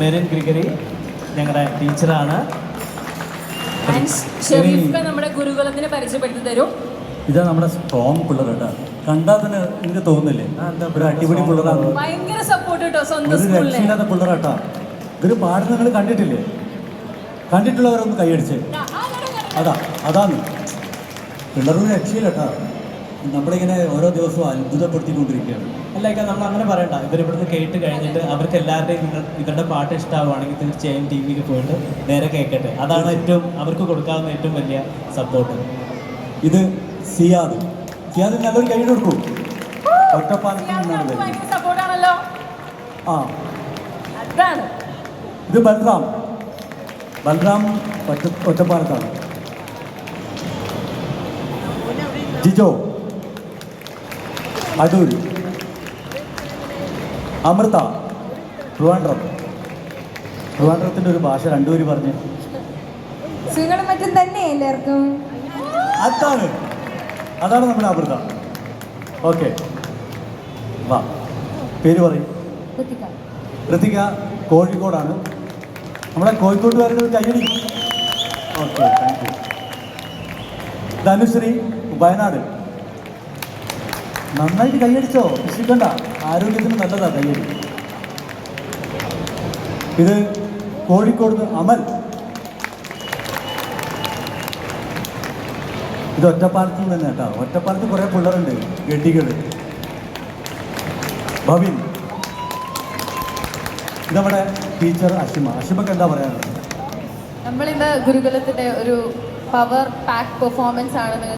Merin Gregory ഞങ്ങളുടെ ടീച്ചറാണ്. നമ്മുടെ ഗുരുകുലത്തിന് പരിചയപ്പെടുത്തി തരും. ഇതാ നമ്മുടെ സ്ട്രോങ് പിള്ളേർ കേട്ടോ. കണ്ടാൽ തന്നെ എനിക്ക് തോന്നുന്നില്ലേ? ഒരു അടിപൊളി പിള്ളറാണ് ഭയങ്കര സപ്പോർട്ട് കേട്ടോ സ്വന്തം രക്ഷയില്ലാത്ത പിള്ളേരാട്ടാ ഇതൊരു പാടുന്ന നിങ്ങൾ കണ്ടിട്ടില്ലേ? കണ്ടിട്ടുള്ളവരൊന്ന് കൈയടിച്ച്. അതാ അതാണ് രക്ഷയില്ല രക്ഷയില്ലട്ടാ നമ്മളിങ്ങനെ ഓരോ ദിവസവും അത്ഭുതപ്പെടുത്തിക്കൊണ്ടിരിക്കുകയാണ്. അല്ല ഇക്ക നമ്മൾ അങ്ങനെ പറയണ്ട. ഇവരിവിടുന്ന് കേട്ട് കഴിഞ്ഞിട്ട് അവർക്ക് എല്ലാവരുടെയും നിങ്ങൾ ഇവരുടെ പാട്ട് ഇഷ്ടമാവുകയാണെങ്കിൽ തീർച്ചയായും ടി വിയിൽ പോയിട്ട് നേരെ കേൾക്കട്ടെ. അതാണ് ഏറ്റവും അവർക്ക് കൊടുക്കാവുന്ന ഏറ്റവും വലിയ സപ്പോർട്ട് ഇത് സിയാദ്. സിയാദ് നല്ലൊരു കൈ കൊടുക്കൂ. ആ. അതാണ്. ഇത് ബൽറാം. ബൽറാം ഒറ്റ ഒറ്റപ്പാലത്താണ്. ജിജോ. അടൂർ അമൃത. ട്രിവാൻഡ്രം. ട്രിവാൻഡ്രത്തിന്റെ ഒരു ഭാഷ രണ്ടുപേര് പറഞ്ഞു. സുഖങ്ങളും മറ്റും തന്നെ എല്ലാവർക്കും. അതാണ്. അതാണ് നമ്മുടെ അമൃത. ഓക്കെ. വാ. പേര് പറയും. ഋതിക കോഴിക്കോടാണ്. നമ്മുടെ കോഴിക്കോട്ടുകാരുടെ കയ്യടി. Okay thank you Dhanushree Wayanad. നന്നായിട്ട് കൈയടിച്ചോ? വിശ്വസിക്കണ്ട. ആരോഗ്യത്തിന് നല്ലതാ കൈയടി. ഇത് കോഴിക്കോട് അമൽ. ഇത് ഒറ്റപ്പാലത്ത് നിന്ന് കേട്ടോ. ഒറ്റപ്പാലത്ത് കുറേ പിള്ളേരുണ്ട്. ഗഡികൾ ഭവിൻ. ഇത് നമ്മുടെ ടീച്ചർ അഷിമ അഷിമക്ക് എന്താ പറയാനുള്ളത്? നമ്മളിന്ന് ഗുരുകുലത്തിന്റെ ഒരു പവർ പാക്ക് പെർഫോമൻസ് ആണ്